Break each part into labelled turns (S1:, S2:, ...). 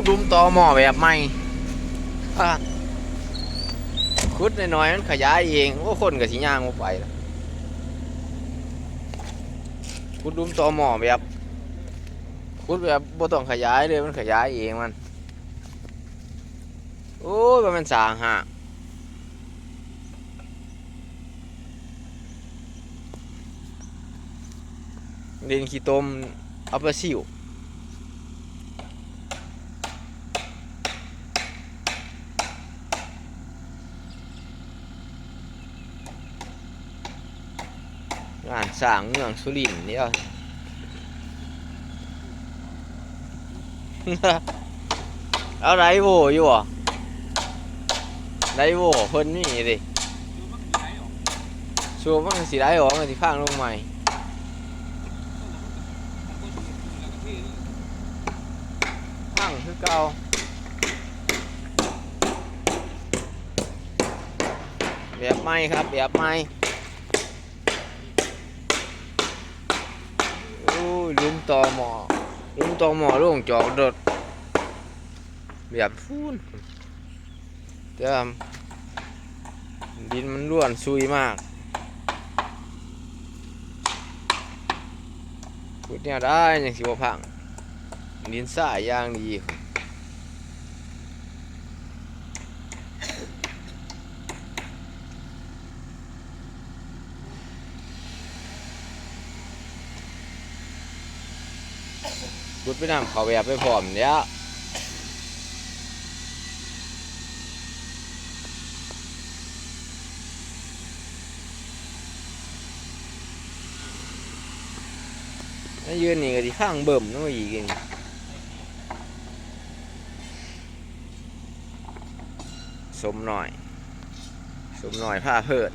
S1: ขุดหลุมต่อหม้อแบบใหม่ขุดน้อยๆมันขยายเองโอ้คนกับสิย่างบ่ไปละขุดหลุมต่อหม้อแบบขุดแบบบ่ต้องขยายเลยมันขยายเองมันโอ้ยมันสางหะเรียนขี้ต้มเอาไปซิว งานสร้างเมืองสุรินทร์เนี่ยเอาไรโวอยู่อะไรโวเพิ่นนี่ดิชัวร์มันสิได้ออกมันสิพังลงใหม่พังคือเก่าแบบใหม่ครับแบบใหม่ ลุมต่อหมอลุมต่อหมอลงจอกดดแบบฟูนเต่ว่าดินมันร่วนซุยมากพูดเนี่ยได้ยังสิบพังดินสายย่างดี พูดไปนำเขาแบบไปพร้อมเนี่ย nó ยืนนี่ก็ที่ข้างเบิ่มน้องอีกนี่สมหน่อย สมหน่อยผ้าเพิด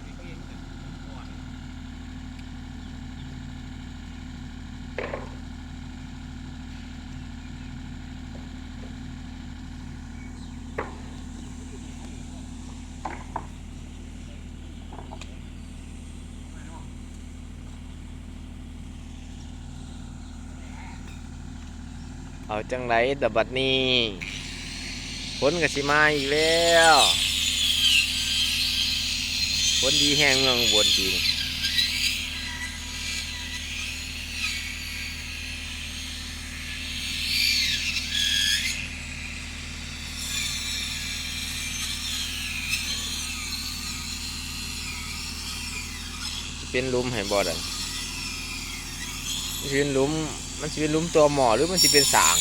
S1: เอาจังไรแต่บัดนี้ฝนก็สิมาอีกแล้วฝนดีแห้งเมืองบนปีเป็นลุมให้บ่ได้มันสิเป็นลุม มันจะเป็นลุมตัวหมอหรือมันจะเป็นสาง